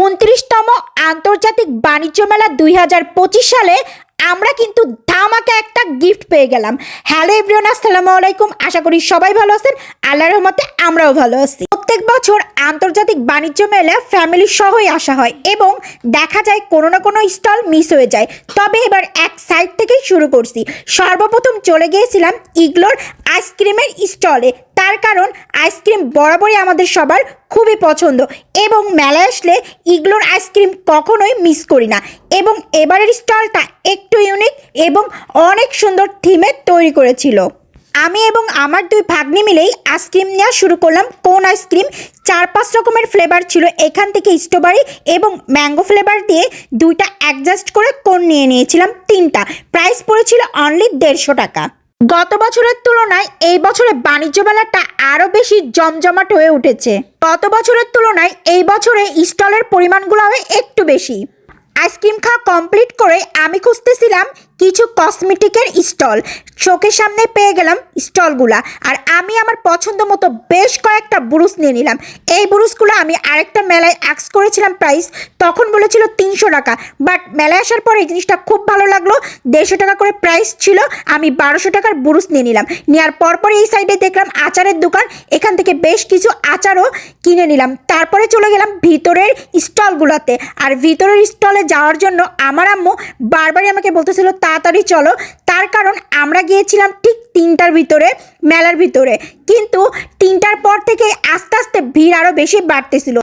উনত্রিশতম আন্তর্জাতিক বাণিজ্য মেলা দুই হাজার পঁচিশ সালে আমরা কিন্তু ধামাকা একটা গিফট পেয়ে গেলাম। হ্যালো এভরিওন আসসালামু আলাইকুম। আশা করি সবাই ভালো আছেন। আল্লাহর রহমতে আমরাও ভালো আছি। প্রত্যেক বছর আন্তর্জাতিক বাণিজ্য মেলা ফ্যামিলি সহই আসা হয় এবং দেখা যায় কোনো না কোনো স্টল মিস হয়ে যায়। তবে এবার এক সাইড থেকেই শুরু করছি। সর্বপ্রথম চলে গিয়েছিলাম ইগলোর আইসক্রিমের স্টলে তার কারণ আইসক্রিম বরাবরই আমাদের সবার খুবই পছন্দ এবং মেলায় আসলে ইগলোর আইসক্রিম কখনোই মিস করি না। এবং এবারের স্টলটা একটু ইউনিক এবং অনেক সুন্দর থিমে তৈরি করেছিল। আমি এবং আমার দুই ভাগ্নি মিলেই আইসক্রিম নেওয়া শুরু করলাম। কোন আইসক্রিম চার পাঁচ রকমের ফ্লেভার ছিল। এখান থেকে স্ট্রবেরি এবং ম্যাঙ্গো ফ্লেভার দিয়ে দুইটা অ্যাডজাস্ট করে কোন নিয়ে নিয়েছিলাম তিনটা। প্রাইস পড়েছিল অনলি দেড়শো টাকা। গত বছরের তুলনায় এই বছরে বাণিজ্য মেলাটা আরও বেশি জমজমাট হয়ে উঠেছে। গত বছরের তুলনায় এই বছরে স্টলের পরিমাণগুলো একটু বেশি। আইসক্রিম খাওয়া কমপ্লিট করে আমি খুঁজতেছিলাম কিছু কসমেটিকের স্টল। চোখের সামনে পেয়ে গেলাম স্টলগুলা। আর আমি আমার পছন্দ মতো বেশ কয়েকটা ব্রুশ নিয়ে নিলাম। এই ব্রুশগুলো আমি আরেকটা মেলায় অ্যাক্স করেছিলাম প্রাইস তখন বলেছিল তিনশো টাকা। বাট মেলায় আসার পরে এই জিনিসটা খুব ভালো লাগল। দেড়শো টাকা করে প্রাইস ছিল। আমি বারোশো টাকার ব্রুশ নিয়ে নিলাম। নেওয়ার পরপর এই সাইডে দেখলাম আচারের দোকান। এখান থেকে বেশ কিছু আচারও কিনে নিলাম। তারপরে চলে গেলাম ভিতরের স্টলগুলোতে। আর ভিতরের স্টলে যাওয়ার জন্য আমার আম্মু বারবারই আমাকে বলতেছিল তাড়াতাড়ি চলো তার কারণ আমরা গিয়েছিলাম ঠিক তিনটার ভিতরে, মেলার ভিতরে। কিন্তু তিনটার পর থেকে আস্তে আস্তে ভিড় আরও বেশি বাড়তেছিল।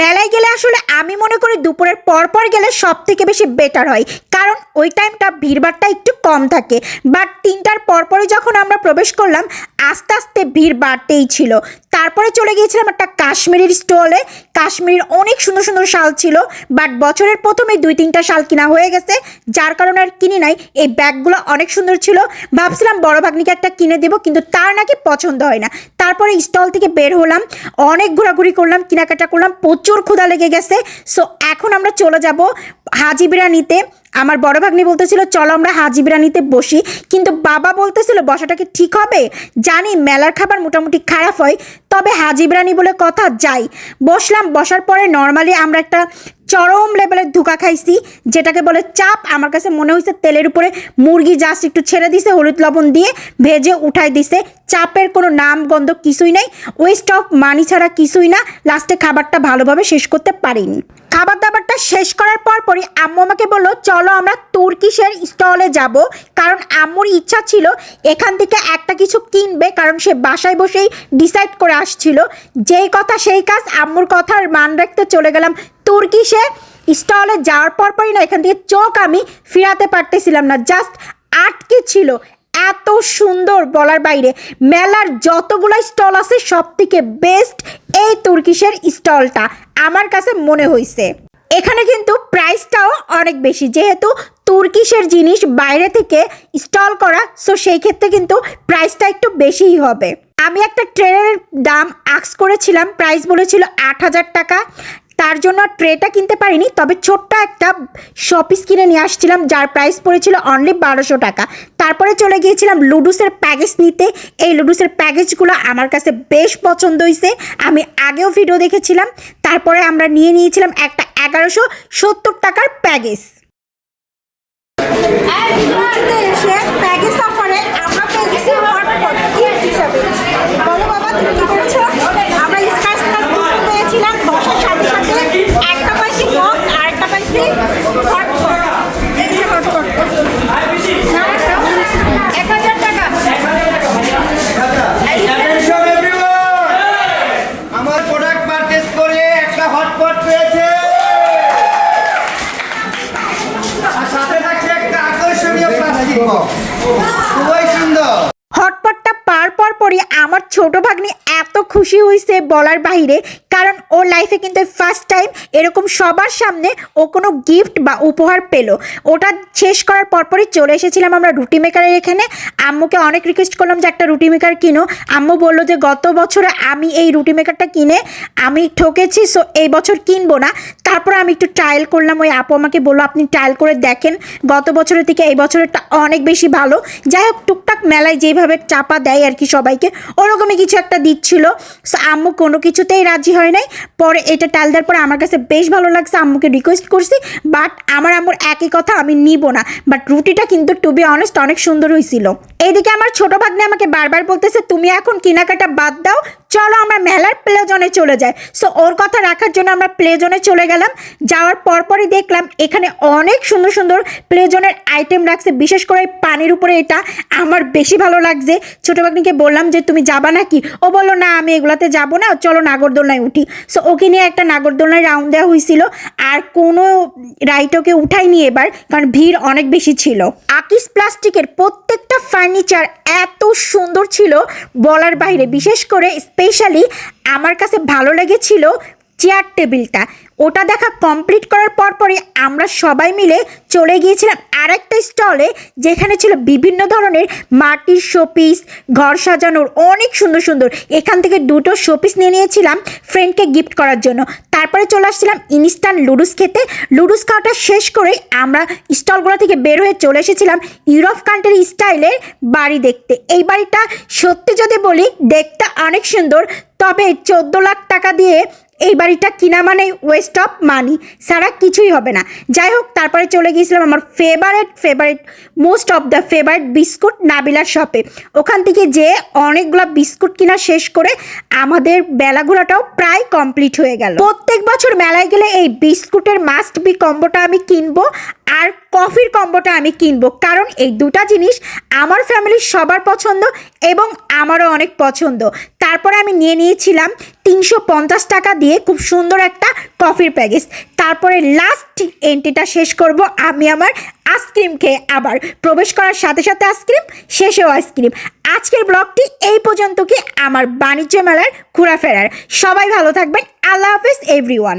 মেলায় গেলে আসলে আমি মনে করি দুপুরের পর পর গেলে সব থেকে বেশি বেটার হয়। কারণ ওই টাইমটা ভিড়ভাড়টা একটু কম থাকে। বাট তিনটার পর পরপরই যখন আমরা প্রবেশ করলাম, আস্তে আস্তে ভিড় বাড়তেই ছিল। তারপরে চলে গিয়েছিলাম একটা কাশ্মীরের স্টলে কাশ্মীরের অনেক সুন্দর সুন্দর শাল ছিল। বাট বছরের প্রথমেই দুই তিনটা শাল কিনা হয়ে গেছে। যার কারণে আর কিনি নাই। এই ব্যাগগুলো অনেক সুন্দর ছিল। ভাবছিলাম বড় ভাগ্নিকে একটা কিনে দেবো, কিন্তু তার নাকি পছন্দ হয় না। তারপরে স্টল থেকে বের হলাম, অনেক ঘোরাঘুরি করলাম, কেনাকাটা করলাম, প্রচুর ক্ষুধা লেগে গেছে। সো এখন আমরা চলে যাব হাজিবিরা বিরিয়ানিতে। আমার বড় ভাগ্নি বলতেছিল, চলো আমরা হাজি বিরিয়ানিতে বসি। কিন্তু বাবা বলতেছিল, বসাটা কি ঠিক হবে? জানি, মেলার খাবার মোটামুটি খারাপ হয়, তবে হাজি বিরিয়ানি বলে কথা যাই। বসলাম, বসার পরে নর্মালি আমরা একটা চরম লেভেলের ধোকা খাইছি, যেটাকে বলে চাপ। আমার কাছে মনে হয়েছে তেলের উপরে মুরগি জাস্ট একটু ছেড়ে দিছে, হলুদ লবণ দিয়ে ভেজে উঠাই দিছে। চাপের কোনো নাম গন্ধ কিছুই নেই ওয়েস্ট অফ মানি ছাড়া কিছুই না লাস্টে খাবারটা ভালোভাবে শেষ করতে পারিনি। খাবার দাবারটা শেষ করার পর পরই আম্মু আমাকে বলল, চলো আমরা তুর্কিশের স্টলে যাব। কারণ আম্মুর ইচ্ছা ছিল এখান থেকে একটা কিছু কিনবে, কারণ সে বাসায় বসেই ডিসাইড করে আসছিল। যেই কথা সেই কাজ, আম্মুর কথার মান রাখতে চলে গেলাম। তুর্কিশে স্টলে যাওয়ার পর পরই না, এখান থেকে চোখ আমি ফিরাতে পারতেছিলাম না। জাস্ট আটকে ছিল। এত সুন্দর বলার বাইরে মেলার যতগুলো স্টল আছে সব থেকে বেস্ট এই তুর্কিশের স্টলটা আমার কাছে মনে হয়েছে এখানে কিন্তু প্রাইসটাও অনেক বেশি, যেহেতু তুর্কিশের জিনিস বাইরে থেকে স্টল করা সো সেই ক্ষেত্রে কিন্তু প্রাইসটা একটু বেশিই হবে। আমি একটা ট্রেনের দাম আক্স করেছিলাম প্রাইস বলেছিল আট হাজার টাকা। তার জন্য ট্রেটা কিনতে পারিনি, তবে ছোট্ট একটা শপিস কিনে নিয়ে আসছিলাম, যার প্রাইস পড়েছিল অনলি বারোশো টাকা। তারপরে চলে গিয়েছিলাম লুডুসের প্যাকেজ নিতে। এই লুডুসের প্যাকেজগুলো আমার কাছে বেশ পছন্দ হয়েছে আমি আগেও ভিডিও দেখেছিলাম। তারপরে আমরা নিয়ে নিয়েছিলাম একটা এগারোশো সত্তর টাকার প্যাকেজ প্যাকেজ অফারে আমরা পরই আমার ছোট ভাগ্নি এত খুশি হয়েছে বলার বাইরে কারণ ওর লাইফে কিন্তু ফার্স্ট টাইম এরকম সবার সামনে ও কোনো গিফট বা উপহার পেল। ওটা শেষ করার পরপরই চলে এসেছিলাম আমরা রুটি মেকারের এখানে। আম্মুকে অনেক রিকোয়েস্ট করলাম যে একটা রুটি মেকার কিনো। আম্মু বলল যে, গত বছরে আমি এই রুটি মেকারটা কিনে আমি ঠকেছি সো এই বছর কিনবো না। তারপর আমি একটু ট্রায়াল করলাম, ওই আপু আমাকে বলল, আপনি ট্রায়াল করে দেখেন, গত বছরের থেকে এই বছরেরটা অনেক বেশি ভালো। যাই হোক, টুকটাক মেলায় যেভাবে চাপা দেয় আর কি সবাইকে ওরকমই কিছু একটা দিচ্ছিল। সো আম্মু কোনো কিছুতেই রাজি হয় নাই। পরে এটা টাল দেওয়ার পরে আমার কাছে বেশ ভালো লাগছে, আম্মুকে রিকোয়েস্ট করছি বাট আমার আম্মুর একই কথা আমি নিব না। বাট রুটিটা কিন্তু টু বি অনেস্ট অনেক সুন্দর হয়েছিল এদিকে আমার ছোট ভাগ্নে আমাকে বারবার বলতেছে, তুমি এখন কেনাকাটা বাদ দাও চলো আমরা মেলার প্লে জোনে চলে যাই। সো ওর কথা রাখার জন্য আমরা প্লে জোনে চলে গেলাম। যাওয়ার পরপরই দেখলাম এখানে অনেক সুন্দর সুন্দর প্লে জোনের আইটেম রাখছে। বিশেষ করে পানির উপরে এটা আমার বেশি ভালো লাগছে। ছোটো ভাগ্নিকে বললাম যে, তুমি যাবা নাকি? ও বলল, না, আমি এগুলাতে যাব না। চলো নাগরদোলনায় উঠি। সো ওকে নিয়ে একটা নাগরদোলনায় রাউন্ড দেওয়া হয়েছিল। আর কোনো রাইটকে উঠাইনি এবার, কারণ ভিড় অনেক বেশি ছিল। আকিস প্লাস্টিকের প্রত্যেকটা ফার্নিচার এত সুন্দর ছিল বলার বাইরে। বিশেষ করে স্পেশালি আমার কাছে ভালো লেগেছিল চেয়ার টেবিলটা ওটা দেখা কমপ্লিট করার পর পরপরই আমরা সবাই মিলে চলে গিয়েছিলাম আরেকটা স্টলে যেখানে ছিল বিভিন্ন ধরনের মাটির শোপিস ঘর সাজানোর অনেক সুন্দর সুন্দর। এখান থেকে দুটো শোপিস নিয়ে নিয়েছিলাম ফ্রেন্ডকে গিফট করার জন্য। তারপরে চলে আসছিলাম ইনস্ট্যান্ট লুডুস খেতে। লুডুস খাওয়াটা শেষ করে আমরা স্টলগুলো থেকে বের হয়ে চলে এসেছিলাম ইউরোপ কান্ট্রি স্টাইলের বাড়ি দেখতে। এই বাড়িটা সত্যি যদি বলি, দেখতে অনেক সুন্দর। তবে চোদ্দ লাখ টাকা দিয়ে এই বাড়িটা কিনা মানে ওয়েস্ট অফ মানি সারা কিছুই হবে না। যাই হোক, তারপরে চলে গিয়েছিলাম আমার favourite favourite most of the favourite biscuit নাবিলার শপে ওখান থেকে যে অনেকগুলো বিস্কুট কিনা শেষ করে আমাদের বেলা ঘোরাটাও প্রায় কমপ্লিট হয়ে গেল। প্রত্যেক বছর মেলায় গেলে এই বিস্কুটের মাস্ট বি কম্বোটা আমি কিনবো। আর কফির কম্বোটা আমি কিনবো। কারণ এই দুটা জিনিস আমার ফ্যামিলির সবার পছন্দ এবং আমারও অনেক পছন্দ। তারপরে আমি নিয়ে নিয়েছিলাম তিনশো পঞ্চাশ টাকা দিয়ে খুব সুন্দর একটা কফির প্যাকেজ। তারপরে লাস্ট এন্ট্রিটা শেষ করব আমি আমার আইসক্রিম খেয়ে। আবার প্রবেশ করার সাথে সাথে আইসক্রিম শেষেও আইসক্রিম আজকের ব্লগটি এই পর্যন্ত কি? আমার বাণিজ্য মেলার ঘোরাফেরার। সবাই ভালো থাকবেন। আল্লাহ হাফিজ এভরিওয়ান